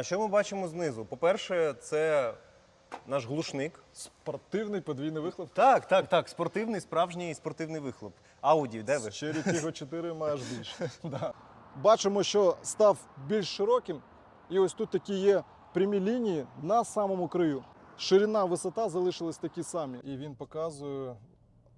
Що ми бачимо знизу? По-перше, це наш глушник. Спортивний подвійний вихлоп. Так, так, так. Спортивний, справжній спортивний вихлоп. Ауді, де ви? Cherry Tiggo 4 маєш більше. да. Бачимо, що став більш широким, і ось тут такі є прямі лінії на самому краю. Ширина, висота залишились такі самі. І він показує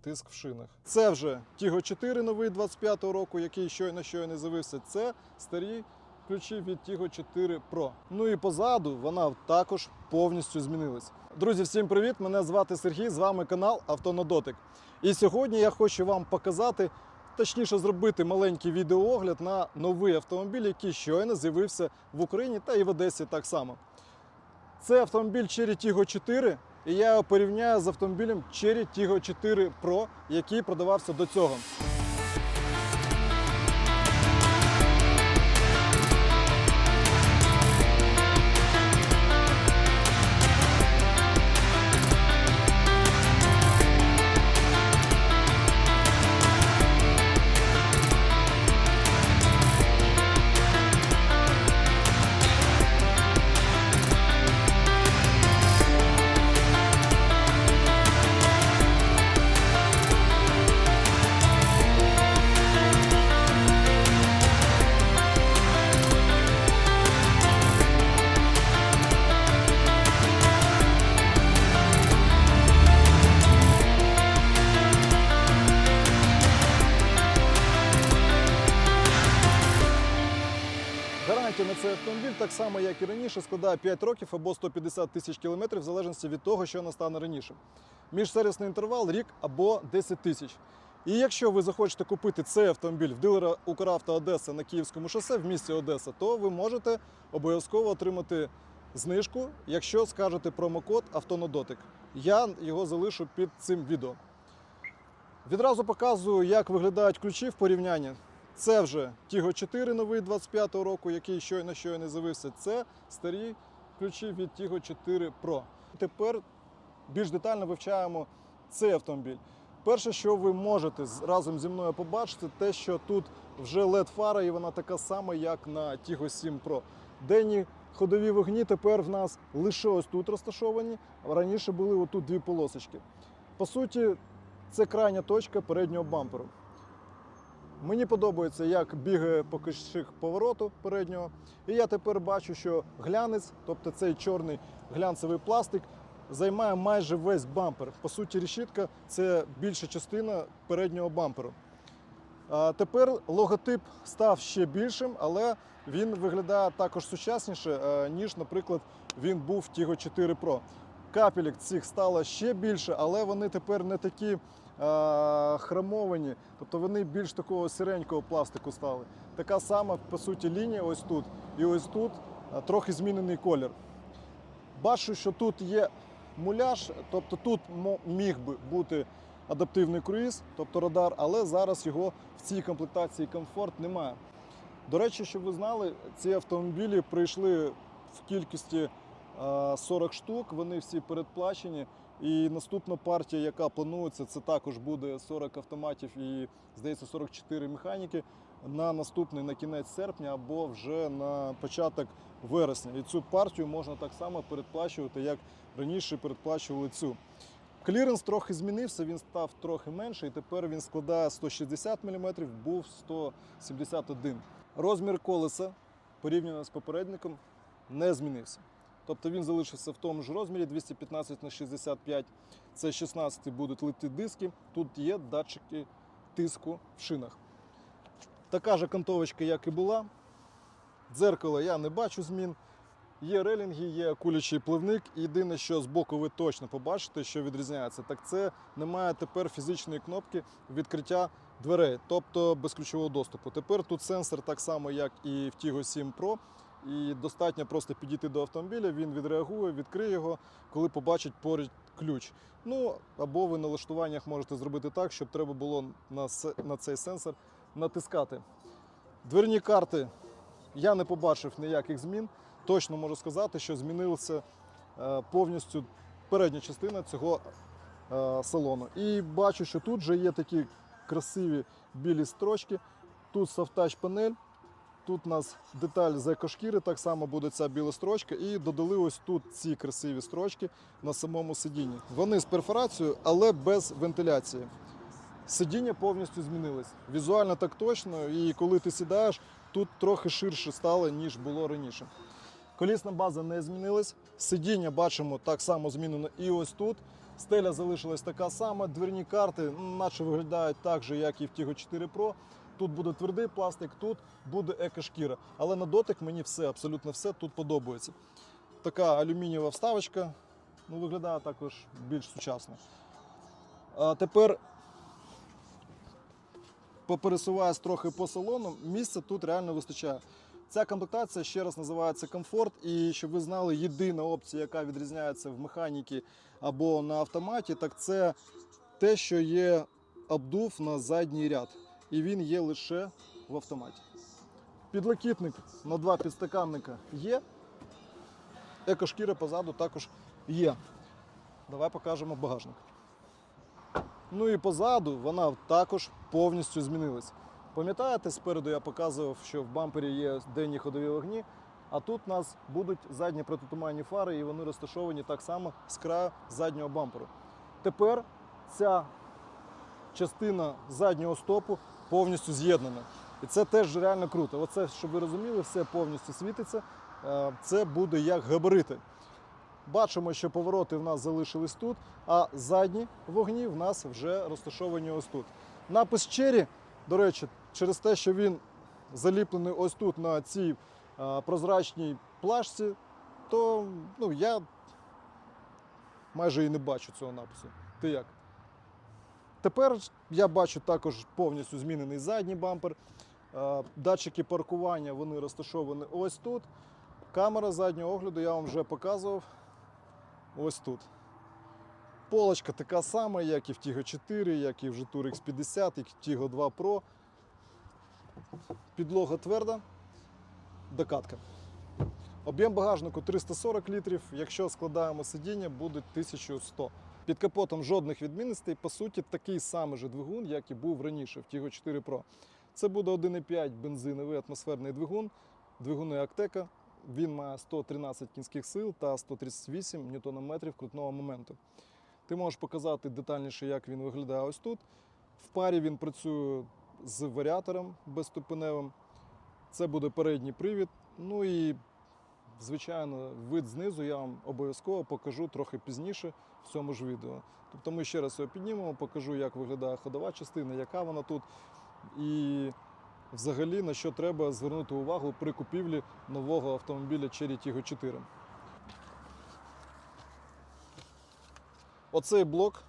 тиск в шинах. Це вже Tiggo 4 новий 25-го року, який щойно щойно з'явився. Це старі ключі від Tiggo 4 Pro. Ну і позаду вона також повністю змінилась. Друзі, всім привіт! Мене звати Сергій, з вами канал Авто на дотик. І сьогодні я хочу вам показати, точніше зробити маленький відеоогляд на новий автомобіль, який щойно з'явився в Україні та і в Одесі так само. Це автомобіль Cherry Tiggo 4, і я його порівняю з автомобілем Cherry Tiggo 4 Pro, який продавався до цього. Цей автомобіль, так само як і раніше, складає 5 років або 150 тисяч кілометрів, в залежності від того, що настане раніше. Міжсервісний інтервал рік або 10 тисяч. І якщо ви захочете купити цей автомобіль в дилера Укравто Одеса на Київському шосе в місті Одеса, то ви можете обов'язково отримати знижку, якщо скажете промокод «Автонодотик». Я його залишу під цим відео. Відразу показую, як виглядають ключі в порівнянні. Це вже Tiggo 4 новий 25-го року, який щойно щойно з'явився. Це старі ключі від Tiggo 4 Pro. Тепер більш детально вивчаємо цей автомобіль. Перше, що ви можете разом зі мною побачити, те, що тут вже led фара і вона така сама, як на Tiggo 7 Pro. Денні ходові вогні тепер в нас лише ось тут розташовані, раніше були отут дві полосочки. По суті, це крайня точка переднього бамперу. Мені подобається, як бігає покажчик повороту переднього. І я тепер бачу, що глянець, тобто цей чорний глянцевий пластик, займає майже весь бампер. По суті, решітка це більша частина переднього бамперу. А тепер логотип став ще більшим, але він виглядає також сучасніше, е, ніж, наприклад, він був в Tiggo 4 Pro. Капелек цих стало ще більше, але вони тепер не такі хромовані, тобто вони більш такого сиренького пластику стали. Така сама, по суті, лінія ось тут і ось тут е, трохи змінений колір. Бачу, що тут є муляж, тобто тут міг би бути адаптивний круїз, тобто радар, але зараз його в цій комплектації комфорт немає. До речі, щоб ви знали, ці автомобілі прийшли в кількості е, 40 штук, вони всі передплачені. І наступна партія, яка планується, це також буде 40 автоматів і, здається, 44 механіки на наступний на кінець серпня або вже на початок вересня. І цю партію можна так само передплачувати, як раніше передплачували цю. Кліренс трохи змінився, він став трохи менше, і тепер він складає 160 мм, був 171 Розмір колеса порівняно з попередником не змінився. Тобто він залишився в тому ж розмірі 215 на 65. Це 16 будуть литі диски. Тут є датчики тиску в шинах. Така ж кантовочка, як і була. Дзеркало я не бачу змін. Є релінги, є кулячий пливник. Єдине, що з боку ви точно побачите, що відрізняється, так це немає тепер фізичної кнопки відкриття дверей, тобто безключового доступу. Тепер тут сенсор так само, як і в Tiggo 7 Pro. І достатньо просто підійти до автомобіля, він відреагує, відкриє його, коли побачить поряд ключ. Ну або ви на налаштуваннях можете зробити так, щоб треба було на, на цей сенсор натискати. Дверні карти я не побачив ніяких змін. Точно можу сказати, що змінилася е, повністю передня частина цього е, салону. І бачу, що тут вже є такі красиві білі строчки. Тут софтач панель. Тут у нас деталь з екошкіри, так само буде ця біла строчка. І додали ось тут ці красиві строчки на самому сидінні. Вони з перфорацією, але без вентиляції. Сидіння повністю змінилось. Візуально так точно, і коли ти сідаєш, тут трохи ширше стало, ніж було раніше. Колісна база не змінилась. Сидіння бачимо так само змінено і ось тут. Стеля залишилась така сама. Дверні карти наче виглядають так же, як і в Tiggo 4 Pro. Тут буде твердий пластик, тут буде екошкіра. Але на дотик мені все, абсолютно все тут подобається. Така алюмінієва вставочка ну, виглядає також більш сучасно. А тепер попересуваюсь трохи по салону, місця тут реально вистачає. Ця комплектація ще раз називається комфорт, і щоб ви знали, єдина опція, яка відрізняється в механіки або на автоматі, так це те, що є обдув на задній ряд. І він є лише в автоматі. Підлокітник на два підстаканника є. Екошкіра позаду також є. Давай покажемо багажник. Ну і позаду вона також повністю змінилась. Пам'ятаєте, спереду я показував, що в бампері є денні ходові вогні, а тут у нас будуть задні протитуманні фари, і вони розташовані так само з краю заднього бамперу. Тепер ця частина заднього стопу повністю з'єднана. І це теж реально круто. Оце, щоб ви розуміли, все повністю світиться. Е, Це буде як габарити. Бачимо, що повороти в нас залишились тут, а задні вогні в нас вже розташовані ось тут. Напис Cherry, до речі, через те, що він заліплений ось тут на цій е, прозрачній плашці, то ну, я майже і не бачу цього напису. Ти як? Тепер я бачу також повністю змінений задній бампер. Е, Датчики паркування вони розташовані ось тут. Камера заднього огляду я вам вже показував. Ось тут. Полочка така сама, як і в Tiggo 4, як і в Jetour X50, як і в Tiggo 2 Pro. Підлога тверда, докатка. Об'єм багажнику 340 літрів. Якщо складаємо сидіння, буде 1100. Під капотом жодних відмінностей. По суті, такий самий же двигун, як і був раніше в Tiggo 4 Pro. Це буде 1,5 бензиновий атмосферний двигун, двигуни Актека. Він має 113 кінських сил та 138 ньютонометрів крутного моменту. Ти можеш показати детальніше, як він виглядає ось тут. В парі він працює з варіатором безступеневим. Це буде передній привід. Ну і, звичайно, вид знизу я вам обов'язково покажу трохи пізніше в цьому ж відео. Тобто ми ще раз його піднімемо, покажу, як виглядає ходова частина, яка вона тут. І взагалі на що треба звернути увагу при купівлі нового автомобіля Cherry Tiggo 4. Оцей блок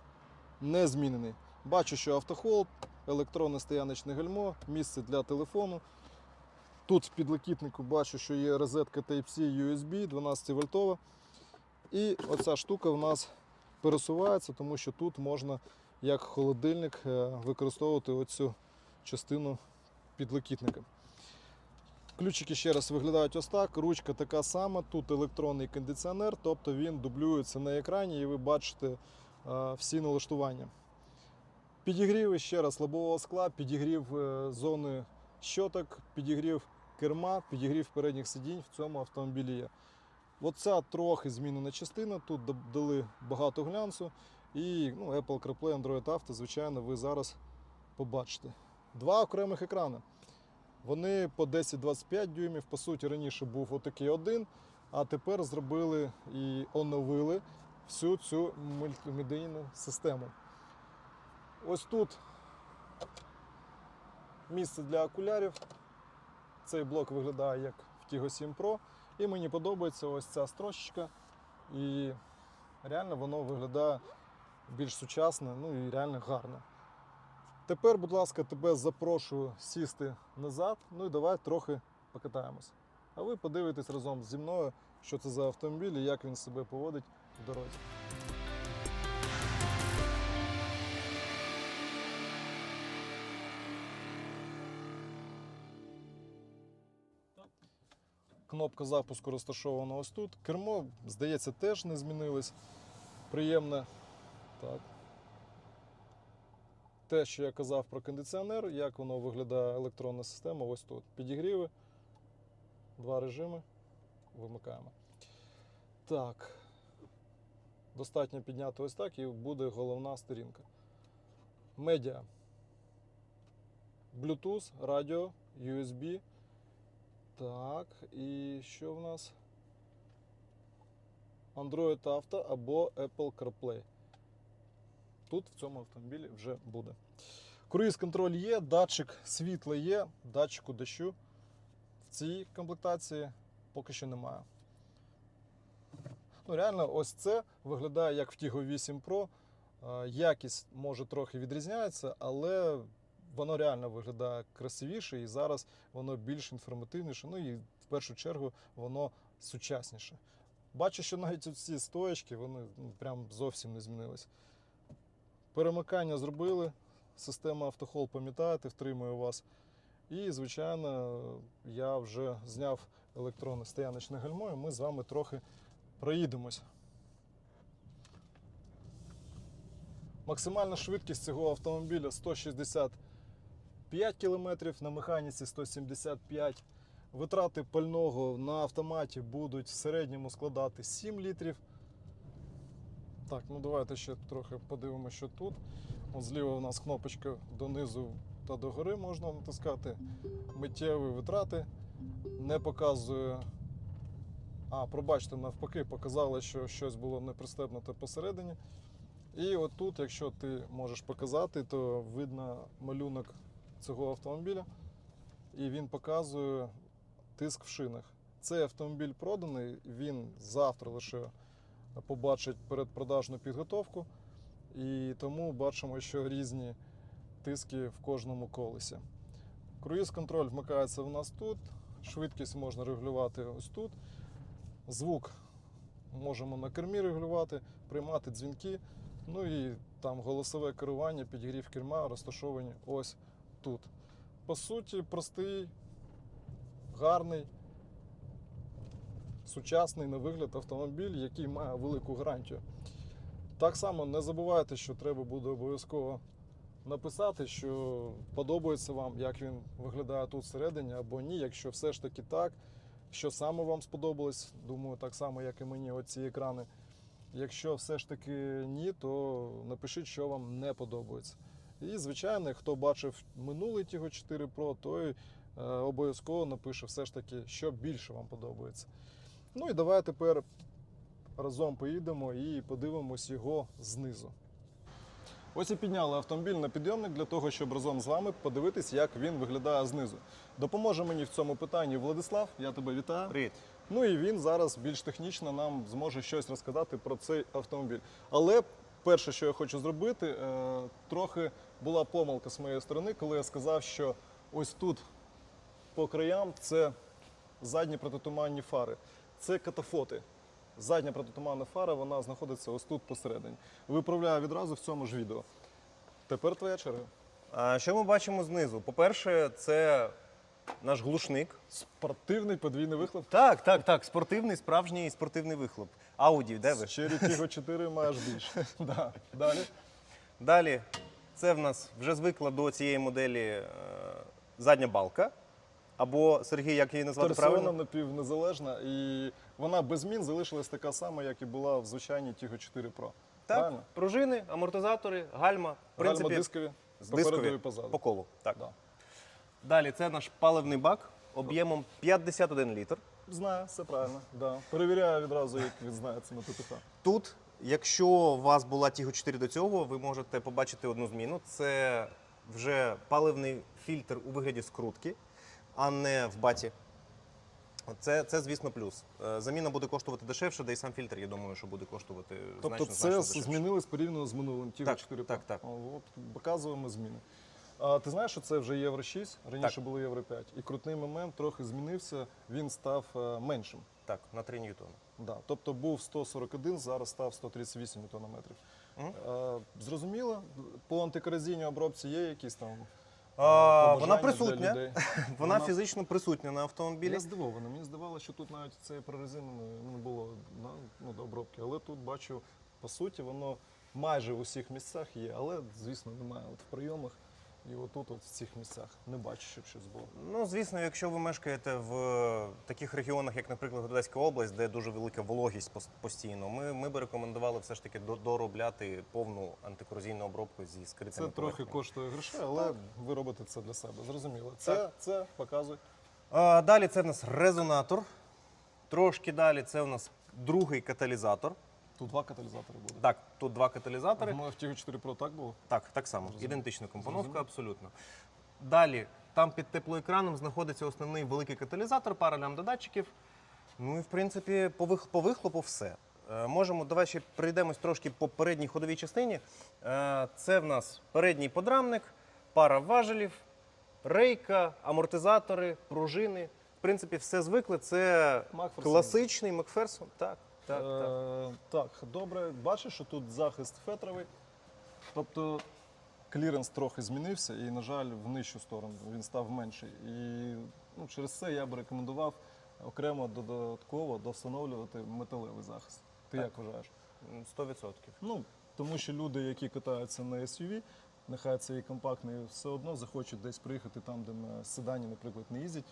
не змінений. Бачу, що автохолд, електронне стояночне гальмо, місце для телефону. Тут в підлокітнику бачу, що є розетка Type-C USB 12 вольтова. І оця штука в нас пересувається, тому що тут можна як холодильник е, використовувати оцю частину підлокітника. Ключики ще раз виглядають ось так. Ручка така сама, тут електронний кондиціонер, тобто він дублюється на екрані і ви бачите е, всі налаштування. Підігрів ще раз лобового скла, підігрів е, зони щоток, підігрів керма, підігрів передніх сидінь в цьому автомобілі є. Оця трохи змінена частина, тут додали багато глянцу і ну, Apple CarPlay, Android Auto, звичайно, ви зараз побачите. Два окремих екрани. Вони по 10-25 дюймів. По суті, раніше був отакий один, а тепер зробили і оновили всю цю мультимедійну систему. Ось тут місце для окулярів. Цей блок виглядає як в Tiggo 7 Pro. І мені подобається ось ця строчечка. І реально воно виглядає більш сучасно, ну і реально гарно. Тепер, будь ласка, тебе запрошую сісти назад. Ну і давай трохи покатаємось. А ви подивитесь разом зі мною, що це за автомобіль і як він себе поводить в дорозі. Кнопка запуску розташована ось тут. Кермо, здається, теж не змінилось. Приємне. Так. Те, що я казав про кондиціонер, як воно виглядає електронна система, ось тут. Підігріви, Два режими. Вимикаємо. Так. Достатньо підняти ось так і буде головна сторінка. Медіа. Bluetooth, радіо, USB. Так, і що в нас? Android Auto або Apple CarPlay. Тут в цьому автомобілі вже буде. Круїз контроль є, датчик світла є, датчику дощу. В цій комплектації поки що немає. Ну, реально, ось це виглядає як в Tiggo 8 Pro. Е, Якість може трохи відрізняється, але воно реально виглядає красивіше і зараз воно більш інформативніше. Ну і в першу чергу воно сучасніше. Бачу, що навіть ці стоячки вони ну, прям зовсім не змінились. Перемикання зробили, система автохол, пам'ятаєте, втримує вас. І, звичайно, я вже зняв електронне стояночне гальмо, і ми з вами трохи проїдемось. Максимальна швидкість цього автомобіля 165 км, на механіці 175 Витрати пального на автоматі будуть в середньому складати 7 літрів. Так, ну давайте ще трохи подивимося, що тут. От зліва у нас кнопочка донизу та догори можна натискати. Миттєві витрати. Не показує. А, пробачте, навпаки, показало, що щось було не посередині. І от тут, якщо ти можеш показати, то видно малюнок цього автомобіля. І він показує тиск в шинах. Цей автомобіль проданий, він завтра лише побачить передпродажну підготовку. І тому бачимо, що різні тиски в кожному колесі. Круїз контроль вмикається у нас тут, швидкість можна регулювати ось тут. Звук можемо на кермі регулювати, приймати дзвінки. Ну і там голосове керування, підігрів керма розташовані ось тут. По суті, простий, гарний, сучасний на вигляд автомобіль, який має велику гарантію. Так само не забувайте, що треба буде обов'язково написати, що подобається вам, як він виглядає тут всередині, або ні. Якщо все ж таки так, що саме вам сподобалось, думаю, так само, як і мені, оці екрани. Якщо все ж таки ні, то напишіть, що вам не подобається. І, звичайно, хто бачив минулий Tiggo 4 Pro, той е, обов'язково напише все ж таки, що більше вам подобається. Ну і давай тепер разом поїдемо і подивимось його знизу. Ось і підняли автомобіль на підйомник для того, щоб разом з вами подивитись, як він виглядає знизу. Допоможе мені в цьому питанні Владислав. Я тебе вітаю. Привіт. Ну і він зараз більш технічно нам зможе щось розказати про цей автомобіль. Але перше, що я хочу зробити, е, трохи була помилка з моєї сторони, коли я сказав, що ось тут по краям це задні протитуманні фари. Це катафоти. Задня протитуманна фара вона знаходиться ось тут посередині. Виправляю відразу в цьому ж відео. Тепер твоя черга. А що ми бачимо знизу? По-перше, це наш глушник. Спортивний подвійний вихлоп. Так, так, так. Спортивний, справжній спортивний вихлоп. Ауді, де ви? Ще Tiggo 4 маєш більше. Да. Далі. Далі, це в нас вже звикла до цієї моделі е, задня балка. Або Сергій, як її назвати Торсіона правильно? напівнезалежна, і вона без змін залишилась така сама, як і була в звичайній Tiggo 4 Pro. Так, Правильно? пружини, амортизатори, гальма. В принципі, Гальма дискові, дискові, попереду і позаду. по колу. Так. Да. Далі це наш паливний бак об'ємом 51 літр. Знаю, все правильно. Да. Перевіряю відразу, як він знає це на ТТХ. Тут, якщо у вас була Tiggo 4 до цього, ви можете побачити одну зміну. Це вже паливний фільтр у вигляді скрутки, а не в баті. Це, це звісно, плюс. Е, Заміна буде коштувати дешевше, да і сам фільтр, я думаю, що буде коштувати Тобто значно, це значно дешевше. змінилось порівняно з минулим Tiggo Так, 4 Pro. так, так. От, показуємо зміни. А ти знаєш, що це вже Євро 6, раніше було Євро 5. І крутний момент трохи змінився, він став е, меншим. Так, на 3 ньютони. Да. Тобто був 141, зараз став 138 ньютонометрів. Мгм. Е, зрозуміло, по антикорозійній обробці є якісь там. е, А, побажання вона для присутня. людей? Вона Вона- фізично присутня на автомобілі. Я здивований. Мені здавалося, що тут навіть цієї прорезиненої не було на- ну, до обробки. Але тут бачу, по суті, воно майже в усіх місцях є, але, звісно, немає от в прийомах. І отут, от в цих місцях, не бачу, щоб щось було. Ну, звісно, якщо ви мешкаєте в таких регіонах, як, наприклад, Одеська область, де дуже велика вологість постійно, ми, ми би рекомендували все ж таки доробляти повну антикорозійну обробку зі скритими Це трохи коштує грошей, але ви робите це для себе. Зрозуміло. Це, Так. це показуй. А, далі це в нас резонатор. Трошки далі це у нас другий каталізатор. Тут два каталізатори буде. Так, тут два каталізатори. В Мотив 4 Pro так було? Так, так само. Зрозумів. Ідентична компоновка, Зрозумів. абсолютно. Далі, там під теплоекраном знаходиться основний великий каталізатор, пара лямбда-датчиків. Ну і в принципі, по, вих- по вихлопу все. Е, можемо, давай ще прийдемось трошки по передній ходовій частині. Е, це в нас передній подрамник, пара важелів, рейка, амортизатори, пружини. В принципі, все звикли. Це Макферсон. класичний Макферсон. Так, так, так. Е, так, добре. Бачиш, що тут захист фетровий. Тобто кліренс трохи змінився і, на жаль, в нижчу сторону він став менший. І ну, через це я б рекомендував окремо додатково довстановлювати металевий захист. Ти Так. як вважаєш? 100%. Ну, тому що люди, які катаються на SUV, нехай це і компактний, все одно захочуть десь приїхати там, де на седані, наприклад, не їздять,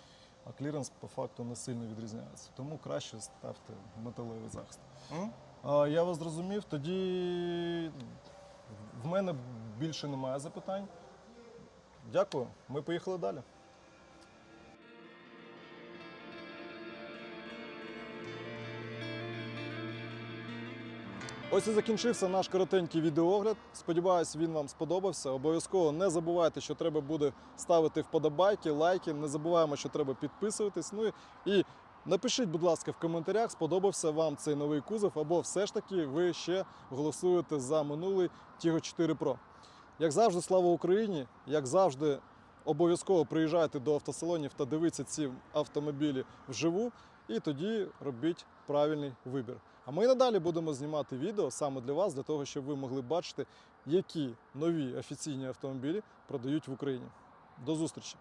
а кліренс по факту не сильно відрізняється. Тому краще ставте металевий захист. Mm? А, я вас зрозумів. Тоді в мене більше немає запитань. Дякую. Ми поїхали далі. Ось і закінчився наш коротенький відеоогляд. Сподіваюсь, він вам сподобався. Обов'язково не забувайте, що треба буде ставити вподобайки, лайки. Не забуваємо, що треба підписуватись. Ну і- напишіть, будь ласка, в коментарях, сподобався вам цей новий кузов, або все ж таки ви ще голосуєте за минулий Tiggo 4 Pro. Як завжди, слава Україні! Як завжди, обов'язково приїжджайте до автосалонів та дивіться ці автомобілі вживу, і тоді робіть правильний вибір. А ми і надалі будемо знімати відео саме для вас, для того, щоб ви могли бачити, які нові офіційні автомобілі продають в Україні. До зустрічі!